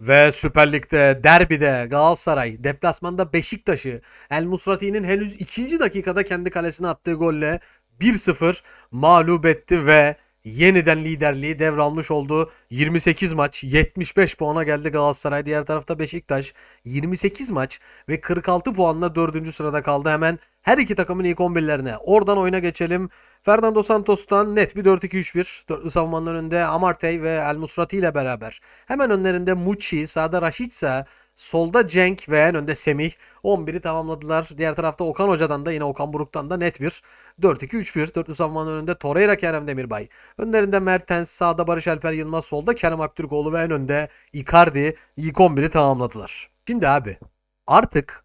Ve Süper Lig'de derbide Galatasaray deplasmanda Beşiktaş'ı El Musrati'nin henüz ikinci dakikada kendi kalesine attığı golle 1-0 mağlup etti ve yeniden liderliği devralmış oldu. 28 maç 75 puana geldi Galatasaray. Diğer tarafta Beşiktaş 28 maç ve 46 puanla 4. sırada kaldı. Hemen her iki takımın ilk 11'lerine. Oradan oyuna geçelim. Fernando Santos'tan net bir 4-2-3-1. Dörtlü savunmanın önünde Amartey ve El Musrati ile beraber. Hemen önlerinde Muçi, sağda Raşitsa, solda Cenk ve en önde Semih. 11'i tamamladılar. Diğer tarafta Okan Hoca'dan da yine Okan Buruk'tan da net bir 4-2-3-1. Dörtlü savunmanın önünde Torreira, Kerem Demirbay. Önlerinde Mertens, sağda Barış Alper Yılmaz, solda Kerem Aktürkoğlu ve en önde Icardi. İlk 11'i tamamladılar. Şimdi abi artık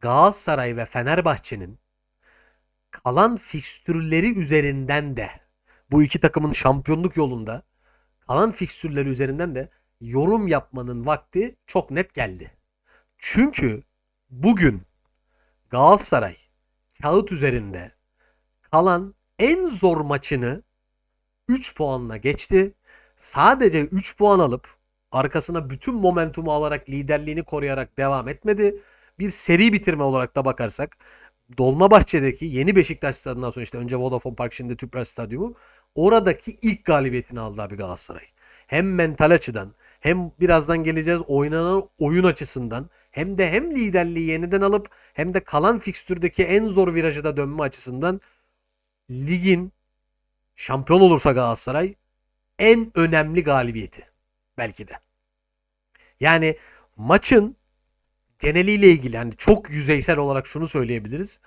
Galatasaray ve Fenerbahçe'nin kalan fikstürleri üzerinden de bu iki takımın şampiyonluk yolunda kalan fikstürleri üzerinden de yorum yapmanın vakti çok net geldi. Çünkü bugün Galatasaray kağıt üzerinde kalan en zor maçını 3 puanla geçti. Sadece 3 puan alıp arkasına bütün momentumu alarak liderliğini koruyarak devam etmedi. Bir seri bitirme olarak da bakarsak Dolmabahçe'deki yeni Beşiktaş stadından sonra işte önce Vodafone Park şimdi Tüpraş Stadyumu oradaki ilk galibiyetini aldı abi Galatasaray. Hem mental açıdan hem birazdan geleceğiz oynanan oyun açısından hem de hem liderliği yeniden alıp hem de kalan fikstürdeki en zor virajı da dönme açısından ligin şampiyon olursa Galatasaray en önemli galibiyeti belki de. Yani maçın geneliyle ilgili yani çok yüzeysel olarak şunu söyleyebiliriz.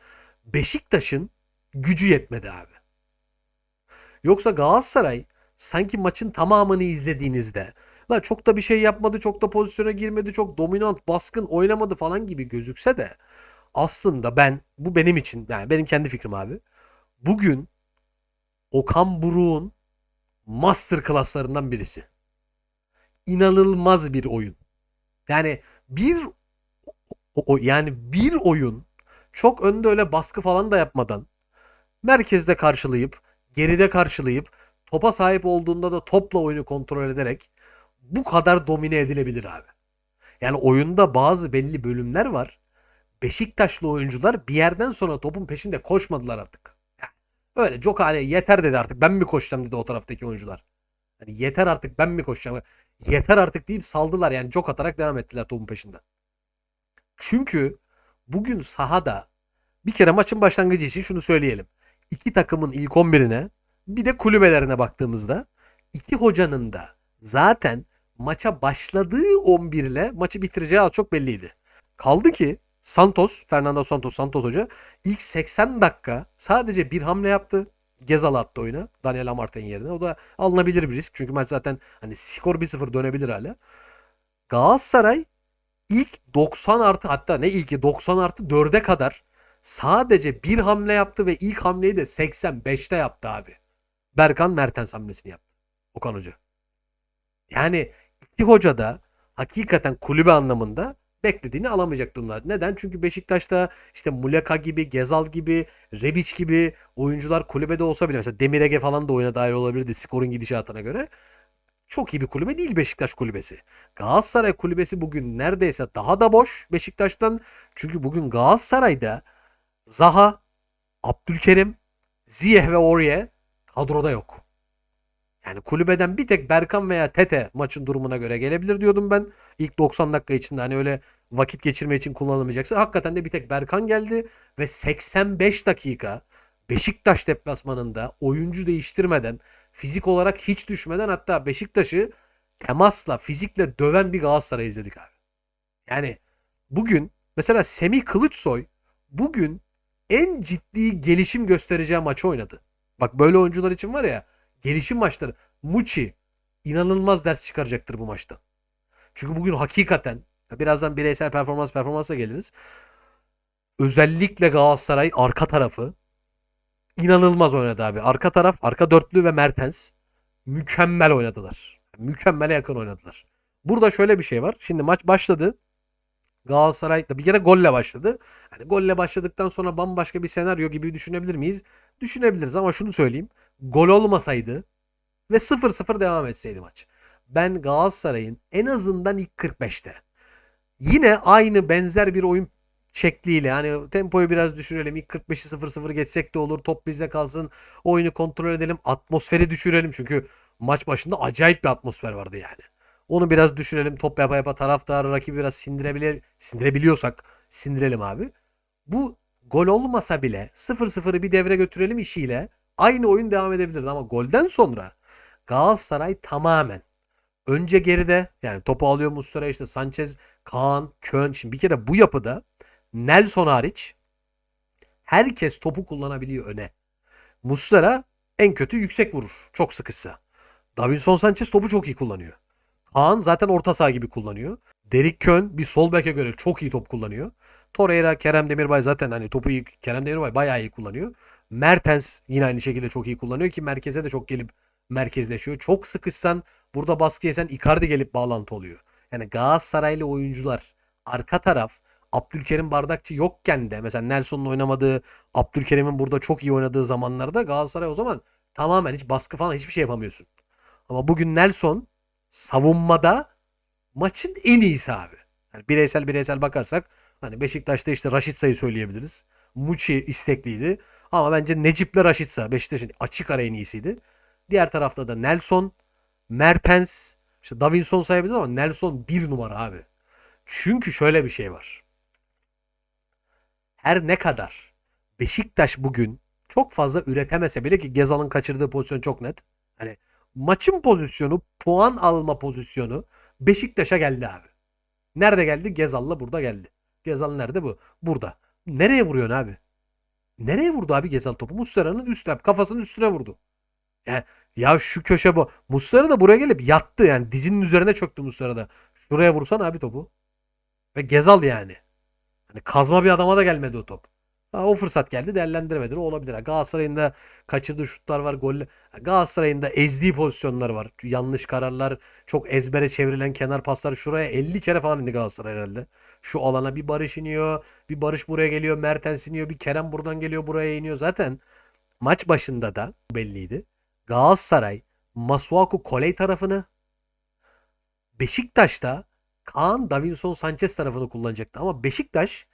Beşiktaş'ın gücü yetmedi abi. Yoksa Galatasaray sanki maçın tamamını izlediğinizde la çok da bir şey yapmadı, çok da pozisyona girmedi, çok dominant, baskın oynamadı falan gibi gözükse de aslında ben bu benim için yani benim kendi fikrim abi. Bugün Okan Buruk'un master klaslarından birisi. İnanılmaz bir oyun. Yani bir o, yani bir oyun çok önde öyle baskı falan da yapmadan merkezde karşılayıp geride karşılayıp topa sahip olduğunda da topla oyunu kontrol ederek bu kadar domine edilebilir abi. Yani oyunda bazı belli bölümler var. Beşiktaşlı oyuncular bir yerden sonra topun peşinde koşmadılar artık. Öyle çok hani yeter dedi artık ben mi koşacağım dedi o taraftaki oyuncular. Hani yeter artık ben mi koşacağım? Yeter artık deyip saldılar yani çok atarak devam ettiler topun peşinden. Çünkü bugün sahada bir kere maçın başlangıcı için şunu söyleyelim. İki takımın ilk 11'ine bir de kulübelerine baktığımızda iki hocanın da zaten maça başladığı 11 ile maçı bitireceği az çok belliydi. Kaldı ki Santos, Fernando Santos, Santos hoca ilk 80 dakika sadece bir hamle yaptı. Gezal attı oyuna. Daniel Amartey'in yerine. O da alınabilir bir risk. Çünkü maç zaten hani skor 1-0 dönebilir hala. Galatasaray ilk 90 artı hatta ne ilki 90 artı 4'e kadar sadece bir hamle yaptı ve ilk hamleyi de 85'te yaptı abi. Berkan Mertens hamlesini yaptı. Okan Hoca. Yani iki hoca da hakikaten kulübe anlamında beklediğini alamayacak durumlar. Neden? Çünkü Beşiktaş'ta işte Muleka gibi, Gezal gibi, Rebic gibi oyuncular kulübede olsa bile mesela Demirege falan da oyuna dahil olabilirdi skorun gidişatına göre. Çok iyi bir kulübe değil Beşiktaş kulübesi. Galatasaray kulübesi bugün neredeyse daha da boş Beşiktaş'tan. Çünkü bugün Galatasaray'da Zaha, Abdülkerim, Ziyeh ve Orye kadroda yok. Yani kulübeden bir tek Berkan veya Tete maçın durumuna göre gelebilir diyordum ben. İlk 90 dakika içinde hani öyle vakit geçirme için kullanılmayacaksa. Hakikaten de bir tek Berkan geldi ve 85 dakika Beşiktaş deplasmanında oyuncu değiştirmeden fizik olarak hiç düşmeden hatta Beşiktaş'ı temasla, fizikle döven bir Galatasaray izledik abi. Yani bugün mesela Semih Kılıçsoy bugün en ciddi gelişim göstereceği maçı oynadı. Bak böyle oyuncular için var ya gelişim maçları. Muçi inanılmaz ders çıkaracaktır bu maçta. Çünkü bugün hakikaten birazdan bireysel performans performansa geliriz. Özellikle Galatasaray arka tarafı inanılmaz oynadı abi. Arka taraf, arka dörtlü ve Mertens mükemmel oynadılar. Mükemmele yakın oynadılar. Burada şöyle bir şey var. Şimdi maç başladı. Galatasaray bir kere golle başladı. Hani golle başladıktan sonra bambaşka bir senaryo gibi düşünebilir miyiz? Düşünebiliriz ama şunu söyleyeyim. Gol olmasaydı ve 0-0 devam etseydi maç. ben Galatasaray'ın en azından ilk 45'te yine aynı benzer bir oyun şekliyle hani tempoyu biraz düşürelim. İlk 45'i 0-0 geçsek de olur. Top bizde kalsın. Oyunu kontrol edelim. Atmosferi düşürelim. Çünkü maç başında acayip bir atmosfer vardı yani. Onu biraz düşürelim. Top yapa yapa taraftarı rakibi biraz sindirebile sindirebiliyorsak sindirelim abi. Bu gol olmasa bile 0-0'ı bir devre götürelim işiyle aynı oyun devam edebilirdi ama golden sonra Galatasaray tamamen önce geride yani topu alıyor Muslera işte Sanchez, Kaan, Kön. Şimdi bir kere bu yapıda Nelson hariç herkes topu kullanabiliyor öne. Muslera en kötü yüksek vurur. Çok sıkışsa. Davinson Sanchez topu çok iyi kullanıyor. Kaan zaten orta saha gibi kullanıyor. Derek Kön bir sol beke göre çok iyi top kullanıyor. Torreira, Kerem Demirbay zaten hani topu iyi, Kerem Demirbay bayağı iyi kullanıyor. Mertens yine aynı şekilde çok iyi kullanıyor ki merkeze de çok gelip merkezleşiyor. Çok sıkışsan burada baskı yesen Icardi gelip bağlantı oluyor. Yani Galatasaraylı oyuncular arka taraf Abdülkerim Bardakçı yokken de mesela Nelson'un oynamadığı Abdülkerim'in burada çok iyi oynadığı zamanlarda Galatasaray o zaman tamamen hiç baskı falan hiçbir şey yapamıyorsun. Ama bugün Nelson savunmada maçın en iyisi abi. Yani bireysel bireysel bakarsak hani Beşiktaş'ta işte Raşitsa'yı söyleyebiliriz. Muçi istekliydi. Ama bence Necip'le Raşitsa Beşiktaş'ın açık ara en iyisiydi. Diğer tarafta da Nelson, Mertens, işte Davinson sayabiliriz ama Nelson bir numara abi. Çünkü şöyle bir şey var. Her ne kadar Beşiktaş bugün çok fazla üretemese bile ki Gezal'ın kaçırdığı pozisyon çok net. Hani maçın pozisyonu, puan alma pozisyonu Beşiktaş'a geldi abi. Nerede geldi? Gezal'la burada geldi. Gezal nerede bu? Burada. Nereye vuruyorsun abi? Nereye vurdu abi Gezal topu? Muslera'nın üstüne, kafasının üstüne vurdu. Yani ya şu köşe bu. Muslera da buraya gelip yattı yani. Dizinin üzerine çöktü Muslera da. Şuraya vursan abi topu. Ve Gezal yani. Hani kazma bir adama da gelmedi o top. Ha, o fırsat geldi değerlendiremedi. O olabilir. Ha, Galatasaray'ın da kaçırdığı şutlar var. Golle. Ha, Galatasaray'ın da ezdiği pozisyonlar var. Yanlış kararlar. Çok ezbere çevrilen kenar paslar. Şuraya 50 kere falan indi Galatasaray herhalde. Şu alana bir Barış iniyor. Bir Barış buraya geliyor. Mertens iniyor. Bir Kerem buradan geliyor. Buraya iniyor. Zaten maç başında da belliydi. Galatasaray Masuaku Koley tarafını Beşiktaş'ta Kaan Davinson Sanchez tarafını kullanacaktı. Ama Beşiktaş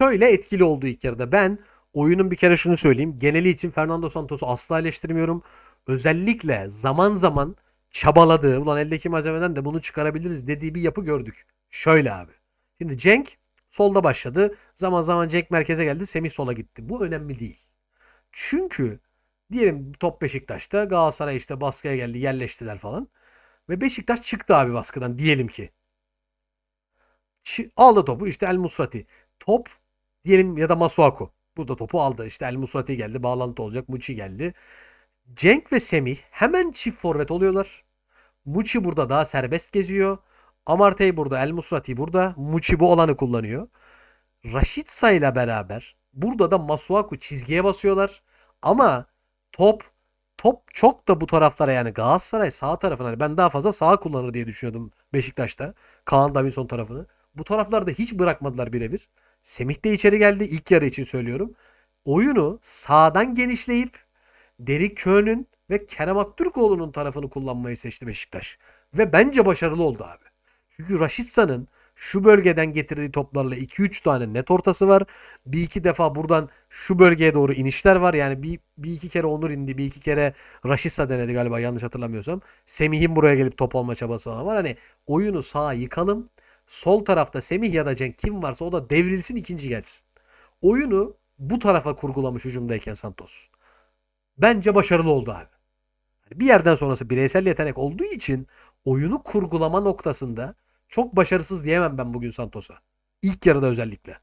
şöyle etkili oldu ilk yarıda. Ben oyunun bir kere şunu söyleyeyim. Geneli için Fernando Santos'u asla eleştirmiyorum. Özellikle zaman zaman çabaladığı, ulan eldeki malzemeden de bunu çıkarabiliriz dediği bir yapı gördük. Şöyle abi. Şimdi Cenk solda başladı. Zaman zaman Cenk merkeze geldi. Semih sola gitti. Bu önemli değil. Çünkü diyelim top Beşiktaş'ta Galatasaray işte baskıya geldi yerleştiler falan. Ve Beşiktaş çıktı abi baskıdan diyelim ki. Aldı topu işte El Musrati. Top diyelim ya da Masuaku. Burada topu aldı. İşte El Musrati geldi. Bağlantı olacak. Muçi geldi. Cenk ve Semih hemen çift forvet oluyorlar. Muçi burada daha serbest geziyor. Amartey burada. El Musrati burada. Muçi bu alanı kullanıyor. Raşitsa ile beraber burada da Masuaku çizgiye basıyorlar. Ama top top çok da bu taraflara yani Galatasaray sağ tarafına hani ben daha fazla sağ kullanır diye düşünüyordum Beşiktaş'ta. Kaan Davinson tarafını. Bu taraflarda hiç bırakmadılar birebir. Semih de içeri geldi ilk yarı için söylüyorum. Oyunu sağdan genişleyip Derek Köhn'ün ve Kerem Aktürkoğlu'nun tarafını kullanmayı seçti Beşiktaş. Ve bence başarılı oldu abi. Çünkü Raşitsa'nın şu bölgeden getirdiği toplarla 2-3 tane net ortası var. Bir iki defa buradan şu bölgeye doğru inişler var. Yani bir, bir iki kere Onur indi. Bir iki kere Raşitsa denedi galiba yanlış hatırlamıyorsam. Semih'in buraya gelip top alma çabası var. Hani oyunu sağa yıkalım. Sol tarafta Semih ya da Cenk kim varsa o da devrilsin ikinci gelsin. Oyunu bu tarafa kurgulamış hücumdayken Santos. Bence başarılı oldu abi. Bir yerden sonrası bireysel yetenek olduğu için oyunu kurgulama noktasında çok başarısız diyemem ben bugün Santos'a. İlk yarıda özellikle.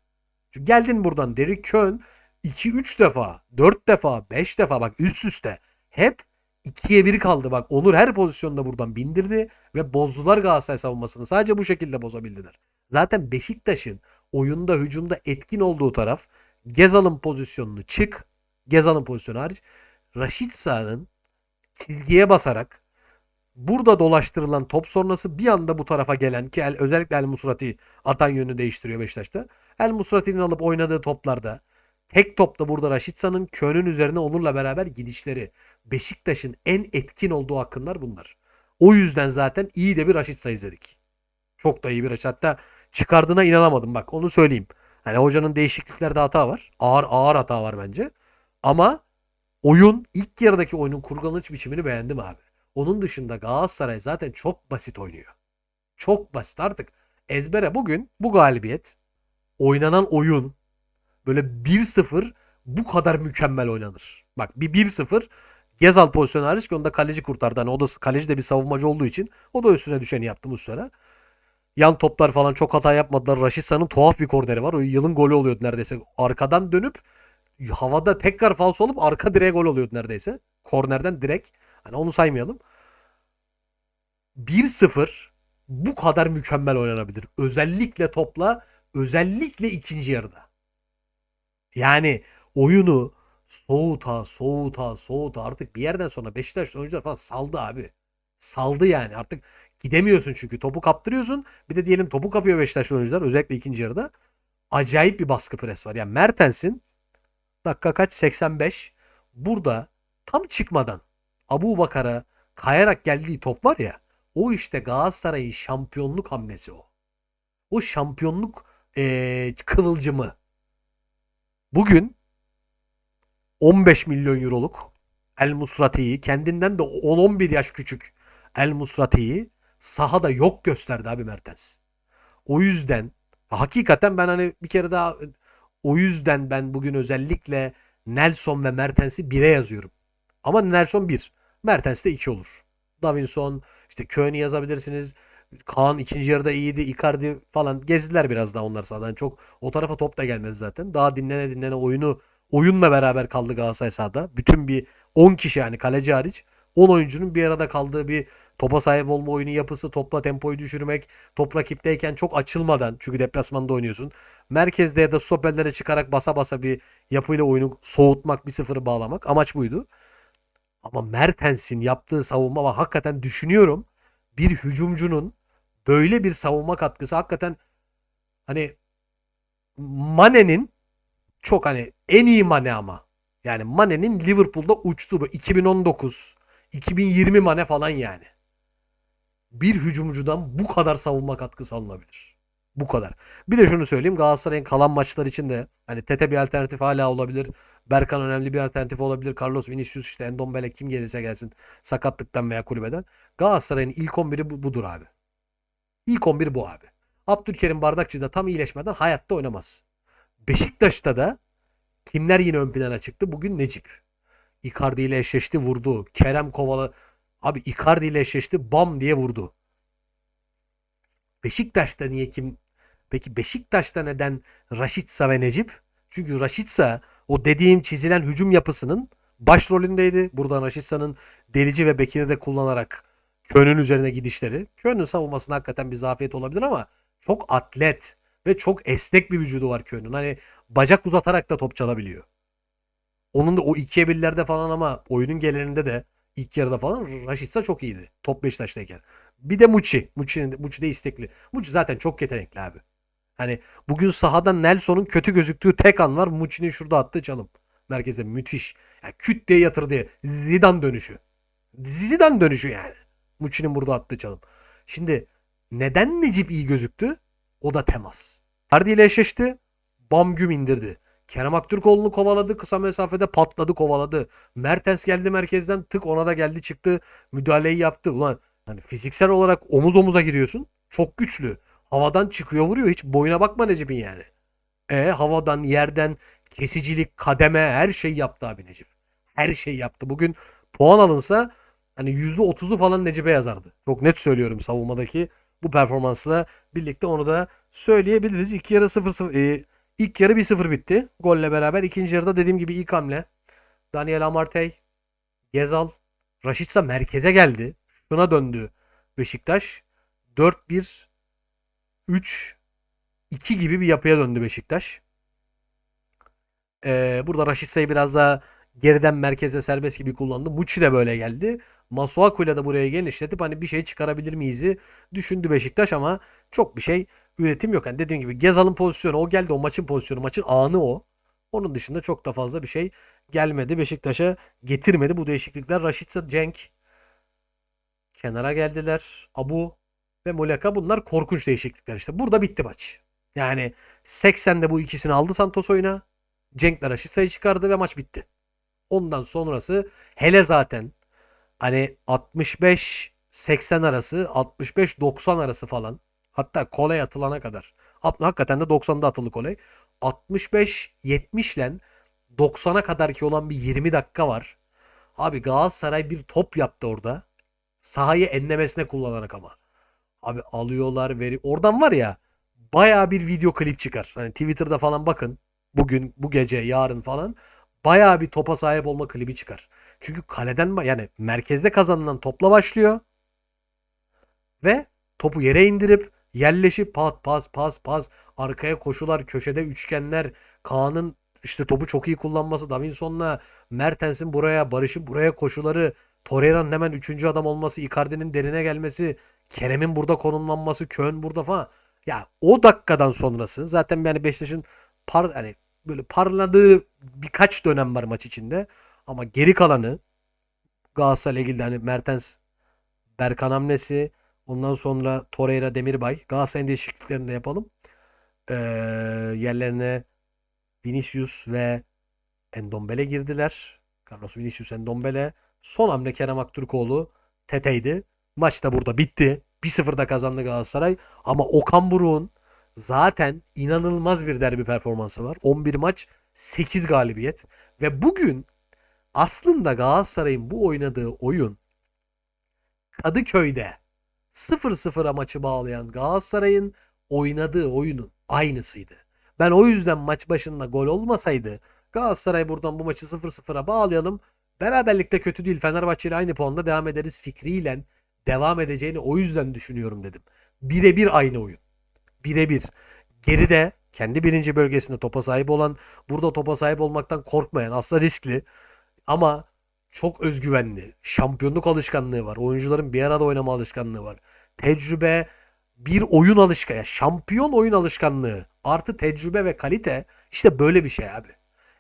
Çünkü geldin buradan Derek Kön 2-3 defa, 4 defa, 5 defa bak üst üste hep 2'ye 1 kaldı bak. Onur her pozisyonda buradan bindirdi ve bozdular Galatasaray savunmasını. Sadece bu şekilde bozabildiler. Zaten Beşiktaş'ın oyunda hücumda etkin olduğu taraf Gezal'ın pozisyonunu çık. Gezal'ın pozisyonu hariç. Raşitsa'nın çizgiye basarak burada dolaştırılan top sonrası bir anda bu tarafa gelen ki El, özellikle El Musrati atan yönünü değiştiriyor Beşiktaş'ta. El Musrati'nin alıp oynadığı toplarda tek topta burada Raşitsa'nın Kön'ün üzerine Onur'la beraber gidişleri Beşiktaş'ın en etkin olduğu hakkınlar bunlar. O yüzden zaten iyi de bir Raşitsa izledik. Çok da iyi bir Raşit. Hatta çıkardığına inanamadım bak onu söyleyeyim. Hani hocanın değişikliklerde hata var. Ağır ağır hata var bence. Ama oyun ilk yarıdaki oyunun kurgulanış biçimini beğendim abi. Onun dışında Galatasaray zaten çok basit oynuyor. Çok basit artık. Ezbere bugün bu galibiyet oynanan oyun böyle 1-0 bu kadar mükemmel oynanır. Bak bir 1-0 Gezal pozisyonu hariç ki onu da kaleci kurtardı. Hani o da kaleci de bir savunmacı olduğu için o da üstüne düşeni yaptı Muslera. Yan toplar falan çok hata yapmadılar. Raşitsa'nın tuhaf bir korneri var. O yılın golü oluyordu neredeyse. Arkadan dönüp havada tekrar falso olup arka direğe gol oluyordu neredeyse. Kornerden direkt. Hani onu saymayalım. 1-0 bu kadar mükemmel oynanabilir. Özellikle topla, özellikle ikinci yarıda. Yani oyunu soğuta, soğuta, soğuta artık bir yerden sonra Beşiktaş oyuncular falan saldı abi. Saldı yani. Artık gidemiyorsun çünkü topu kaptırıyorsun. Bir de diyelim topu kapıyor Beşiktaş oyuncular özellikle ikinci yarıda. Acayip bir baskı pres var. Yani Mertens'in dakika kaç 85 burada tam çıkmadan Abu Bakar'a kayarak geldiği top var ya o işte Galatasaray'ın şampiyonluk hamlesi o. O şampiyonluk eee, kıvılcımı. Bugün 15 milyon euroluk El Musrati'yi kendinden de 10-11 yaş küçük El Musrati'yi sahada yok gösterdi abi Mertens. O yüzden hakikaten ben hani bir kere daha o yüzden ben bugün özellikle Nelson ve Mertens'i 1'e yazıyorum. Ama Nelson 1. Mertens de 2 olur. Davinson, işte Köln'i yazabilirsiniz. Kaan ikinci yarıda iyiydi. Icardi falan gezdiler biraz daha onlar sahadan. Çok o tarafa top da gelmedi zaten. Daha dinlene dinlene oyunu oyunla beraber kaldı Galatasaray sahada. Bütün bir 10 kişi yani kaleci hariç 10 oyuncunun bir arada kaldığı bir topa sahip olma oyunu yapısı, topla tempoyu düşürmek, top rakipteyken çok açılmadan çünkü deplasmanda oynuyorsun. Merkezde ya da stoperlere çıkarak basa basa bir yapıyla oyunu soğutmak, bir sıfırı bağlamak. Amaç buydu. Ama Mertens'in yaptığı savunma var. Hakikaten düşünüyorum. Bir hücumcunun böyle bir savunma katkısı hakikaten hani Mane'nin çok hani en iyi Mane ama. Yani Mane'nin Liverpool'da uçtu bu 2019, 2020 Mane falan yani. Bir hücumcudan bu kadar savunma katkısı alınabilir. Bu kadar. Bir de şunu söyleyeyim Galatasaray'ın kalan maçlar için de hani Tete bir alternatif hala olabilir. Berkan önemli bir alternatif olabilir. Carlos Vinicius işte Endombele kim gelirse gelsin sakatlıktan veya kulübeden. Galatasaray'ın ilk 11'i bu, budur abi. İlk 11 bu abi. Abdülkerim Bardakçı da tam iyileşmeden hayatta oynamaz. Beşiktaş'ta da kimler yine ön plana çıktı? Bugün Necip. Icardi ile eşleşti vurdu. Kerem Kovalı abi Icardi ile eşleşti bam diye vurdu. Beşiktaş'ta niye kim? Peki Beşiktaş'ta neden Raşitsa ve Necip? Çünkü Raşitsa o dediğim çizilen hücum yapısının başrolündeydi. Buradan Raşitsa'nın delici ve Bekir'i de kullanarak Kön'ün üzerine gidişleri. Kön'ün savunmasında hakikaten bir zafiyet olabilir ama çok atlet ve çok esnek bir vücudu var Kön'ün. Hani bacak uzatarak da top çalabiliyor. Onun da o ikiye birlerde falan ama oyunun geleninde de ilk yarıda falan Raşitsa çok iyiydi. Top Beşiktaş'tayken. Bir de Muçi. Muçi'nin Muçi de istekli. Muçi zaten çok yetenekli abi. Hani bugün sahada Nelson'un kötü gözüktüğü tek an var. Muçi'nin şurada attığı çalım. Merkeze müthiş. Yani küt diye yatırdı. Zidane dönüşü. Zidane dönüşü yani. Muçi'nin burada attığı çalım. Şimdi neden Necip iyi gözüktü? O da temas. Icardi ile eşleşti. Bam güm indirdi. Kerem Aktürkoğlu'nu kovaladı. Kısa mesafede patladı kovaladı. Mertens geldi merkezden tık ona da geldi çıktı. Müdahaleyi yaptı. Ulan hani fiziksel olarak omuz omuza giriyorsun. Çok güçlü. Havadan çıkıyor vuruyor. Hiç boyuna bakma Necip'in yani. E havadan yerden kesicilik kademe her şey yaptı abi Necip. Her şey yaptı. Bugün puan alınsa hani %30'u falan Necip'e yazardı. Çok net söylüyorum savunmadaki bu performansla birlikte onu da söyleyebiliriz. İlk yarı 0-0 e, ilk yarı 1-0 bitti. Golle beraber. ikinci yarıda dediğim gibi ilk hamle. Daniel Amartey, Gezal, Raşitsa merkeze geldi. Şuna döndü Beşiktaş. 4-1 3 2 gibi bir yapıya döndü Beşiktaş. Ee, burada Raşitsa'yı biraz daha geriden merkeze serbest gibi kullandı. Muçi de böyle geldi. Masuaku'yla da buraya genişletip hani bir şey çıkarabilir miyiz'i düşündü Beşiktaş ama çok bir şey üretim yok. Yani dediğim gibi Gezal'ın pozisyonu o geldi. O maçın pozisyonu. Maçın anı o. Onun dışında çok da fazla bir şey gelmedi. Beşiktaş'a getirmedi bu değişiklikler. Raşitsa Cenk Kenara geldiler. Abu ve Muleka bunlar korkunç değişiklikler işte. Burada bitti maç. Yani 80'de bu ikisini aldı Santos oyuna. Cenk'le Raşitsa'yı çıkardı ve maç bitti. Ondan sonrası hele zaten hani 65-80 arası 65-90 arası falan hatta kolay atılana kadar hakikaten de 90'da atıldı kolay 65-70 ile 90'a kadar ki olan bir 20 dakika var. Abi Galatasaray bir top yaptı orada. Sahayı enlemesine kullanarak ama. Abi alıyorlar veri. Oradan var ya baya bir video klip çıkar. Hani Twitter'da falan bakın. Bugün, bu gece, yarın falan baya bir topa sahip olma klibi çıkar. Çünkü kaleden yani merkezde kazanılan topla başlıyor. Ve topu yere indirip yerleşip pat pas pas pas arkaya koşular, köşede üçgenler, Kaan'ın işte topu çok iyi kullanması, Davinson'la Mertens'in buraya, Barış'ın buraya koşuları, Torreira'nın hemen üçüncü adam olması, Icardi'nin derine gelmesi, Kerem'in burada konumlanması, Kön burada falan. Ya o dakikadan sonrası zaten yani Beşiktaş'ın par hani böyle parladığı birkaç dönem var maç içinde. Ama geri kalanı Galatasaray'la ilgili hani Mertens, Berkan hamlesi, ondan sonra Torreira, Demirbay. Galatasaray'ın değişikliklerini de yapalım. Ee, yerlerine Vinicius ve Endombele girdiler. Carlos Vinicius Endombele. Son hamle Kerem Aktürkoğlu Tete'ydi. Maç da burada bitti. 1-0'da kazandı Galatasaray. Ama Okan Buruk'un zaten inanılmaz bir derbi performansı var. 11 maç 8 galibiyet. Ve bugün aslında Galatasaray'ın bu oynadığı oyun Kadıköy'de 0-0'a maçı bağlayan Galatasaray'ın oynadığı oyunun aynısıydı. Ben o yüzden maç başında gol olmasaydı Galatasaray buradan bu maçı 0-0'a bağlayalım. Beraberlikte kötü değil. Fenerbahçe ile aynı puanda devam ederiz fikriyle devam edeceğini o yüzden düşünüyorum dedim. Birebir aynı oyun. Birebir. Geride kendi birinci bölgesinde topa sahip olan, burada topa sahip olmaktan korkmayan, aslında riskli ama çok özgüvenli. Şampiyonluk alışkanlığı var. Oyuncuların bir arada oynama alışkanlığı var. Tecrübe, bir oyun alışkanlığı, şampiyon oyun alışkanlığı artı tecrübe ve kalite işte böyle bir şey abi.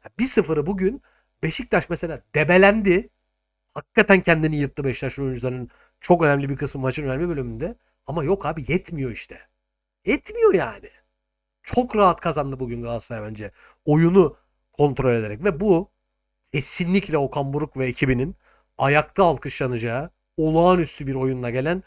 Ya 1-0'ı bugün Beşiktaş mesela debelendi. Hakikaten kendini yırttı Beşiktaş oyuncularının çok önemli bir kısmı maçın önemli bölümünde. Ama yok abi yetmiyor işte. Yetmiyor yani. Çok rahat kazandı bugün Galatasaray bence. Oyunu kontrol ederek ve bu kesinlikle Okan Buruk ve ekibinin ayakta alkışlanacağı olağanüstü bir oyunla gelen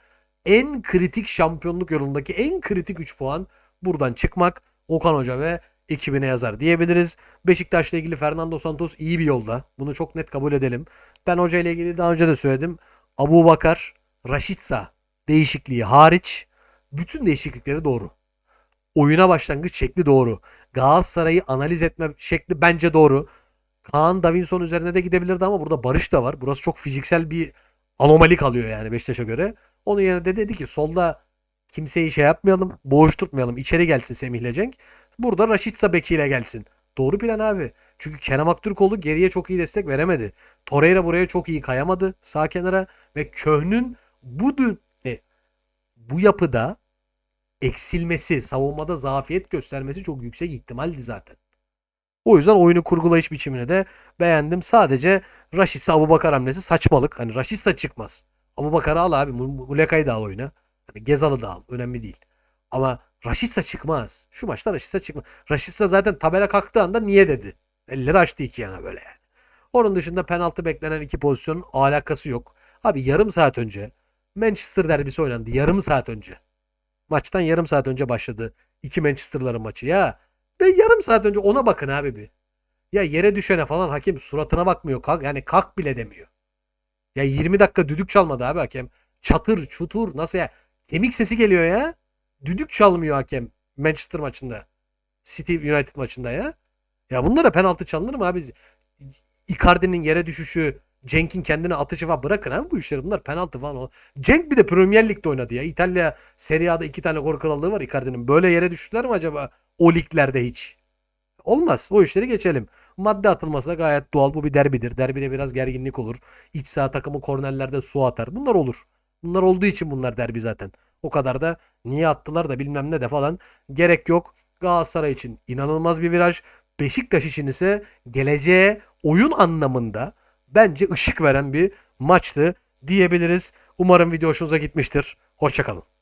en kritik şampiyonluk yolundaki en kritik 3 puan buradan çıkmak Okan Hoca ve ekibine yazar diyebiliriz. Beşiktaş'la ilgili Fernando Santos iyi bir yolda. Bunu çok net kabul edelim. Ben hoca ile ilgili daha önce de söyledim. Abu Bakar, Raşitsa değişikliği hariç bütün değişiklikleri doğru. Oyuna başlangıç şekli doğru. Galatasaray'ı analiz etme şekli bence doğru. Kaan Davinson üzerine de gidebilirdi ama burada Barış da var. Burası çok fiziksel bir anomali kalıyor yani Beşiktaş'a göre. Onun yerine de dedi ki solda kimseyi şey yapmayalım, boğuş tutmayalım. İçeri gelsin Semih'le Cenk. Burada Raşitsa bekiyle gelsin. Doğru plan abi. Çünkü Kerem Aktürkoğlu geriye çok iyi destek veremedi. Torreira buraya çok iyi kayamadı sağ kenara ve Köhn'ün bu dü- e, bu yapıda eksilmesi, savunmada zafiyet göstermesi çok yüksek ihtimaldi zaten. O yüzden oyunu kurgulayış biçimini de beğendim. Sadece Raşitsa Abubakar hamlesi saçmalık. Hani Raşitsa çıkmaz. Abubakar'ı al abi. Mu- Muleka'yı da al oyuna. Hani Gezal'ı da al. Önemli değil. Ama Raşitsa çıkmaz. Şu maçta Raşitsa çıkmaz. Raşitsa zaten tabela kalktığı anda niye dedi. Elleri açtı iki yana böyle yani. Onun dışında penaltı beklenen iki pozisyonun alakası yok. Abi yarım saat önce Manchester derbisi oynandı. Yarım saat önce. Maçtan yarım saat önce başladı. İki Manchester'ların maçı. Ya ben yarım saat önce ona bakın abi bir. Ya yere düşene falan hakem suratına bakmıyor. Kalk, yani kalk bile demiyor. Ya 20 dakika düdük çalmadı abi hakem. Çatır çutur nasıl ya. Kemik sesi geliyor ya. Düdük çalmıyor hakem Manchester maçında. City United maçında ya. Ya bunlara penaltı çalınır mı abi? Icardi'nin yere düşüşü, Cenk'in kendine atışı falan bırakın abi bu işleri. Bunlar penaltı falan. Cenk bir de Premier Lig'de oynadı ya. İtalya Serie A'da iki tane gol krallığı var Icardi'nin. Böyle yere düştüler mi acaba o liglerde hiç? Olmaz. O işleri geçelim. Madde atılması da gayet doğal. Bu bir derbidir. Derbide biraz gerginlik olur. İç saha takımı kornerlerde su atar. Bunlar olur. Bunlar olduğu için bunlar derbi zaten. O kadar da niye attılar da bilmem ne de falan gerek yok. Galatasaray için inanılmaz bir viraj. Beşiktaş için ise geleceğe oyun anlamında bence ışık veren bir maçtı diyebiliriz. Umarım video hoşunuza gitmiştir. Hoşçakalın.